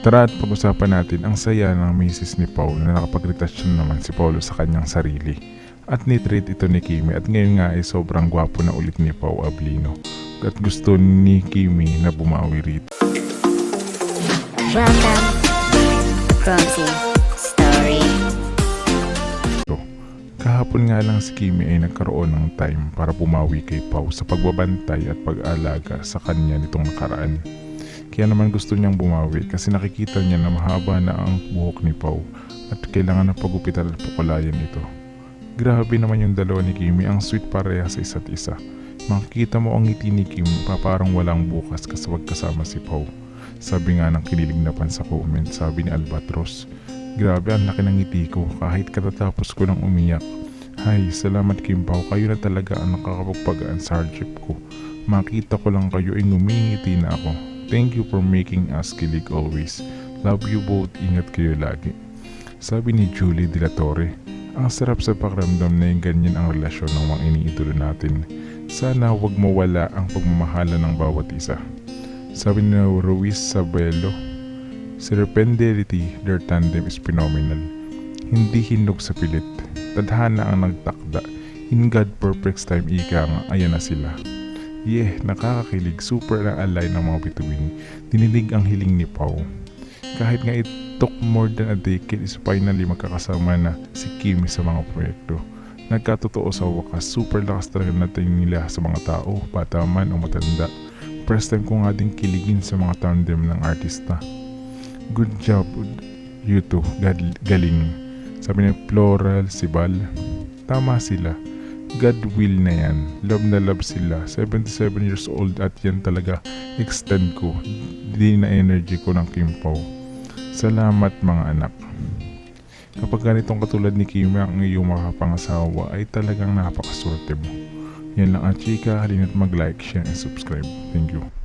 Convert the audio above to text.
Tara at pag-usapan natin ang saya ng misis ni Paul na nakapagretasyon naman si Paulo sa kanyang sarili. At nitreat ito ni Kimi at ngayon nga ay sobrang gwapo na ulit ni Pau Ablino. At gusto ni Kimi na bumawi rito. Welcome Story. Kahapon nga lang si Kimi ay nagkaroon ng time para bumawi kay Pau sa pagbabantay at pag-alaga sa kanya nitong nakaraan. Kaya naman gusto niyang bumawi kasi nakikita niya na mahaba na ang buhok ni Pau at kailangan ng pagupitan at pukulayan ito. Grabe naman yung dalawa ni Kimi, ang sweet pareha sa isa't isa. Makikita mo ang ngiti ni Kim pa parang walang bukas kasi wag kasama si Pau. Sabi nga ng kinilig na pan sa comment, sabi ni Albatros. Grabe ang laki ng ngiti ko kahit katatapos ko nang umiyak. Hay, salamat Kim Pao, kayo na talaga ang nakakapagpagaan sa hardship ko. Makita ko lang kayo ay ngumingiti na ako. Thank you for making us kilig always. Love you both, ingat kayo lagi. Sabi ni Julie De La Torre, ang sarap sa pakiramdam na yung ganyan ang relasyon ng mga iniidolo natin. Sana wag mawala ang pagmamahala ng bawat isa. Sabi ni Ruiz Sabelo, Serpendarity, their tandem is phenomenal. Hindi hinog sa pilit. Tadhana ang nagtakda. In God perfect time ika nga, ayan na sila. Yeah, nakakakilig. Super na alay ng mga bituin. Dininig ang hiling ni Pau. Kahit nga it took more than a decade is finally magkakasama na si Kimi sa mga proyekto. Nagkatotoo sa wakas, super lakas talaga natin nila sa mga tao, bata man o matanda. First time ko nga din kiligin sa mga tandem ng artista. Good job, you two. Gal- galing. Sabi ni Floral, Sibal. Tama sila. God will na yan. Love na love sila. 77 years old at yan talaga extend ko. Di na energy ko ng Kim Pao. Salamat mga anak. Kapag ganitong katulad ni Kim ang iyong makapangasawa ay talagang napakaswerte mo. Yan lang ang chika. Halina't mag-like, share, and subscribe. Thank you.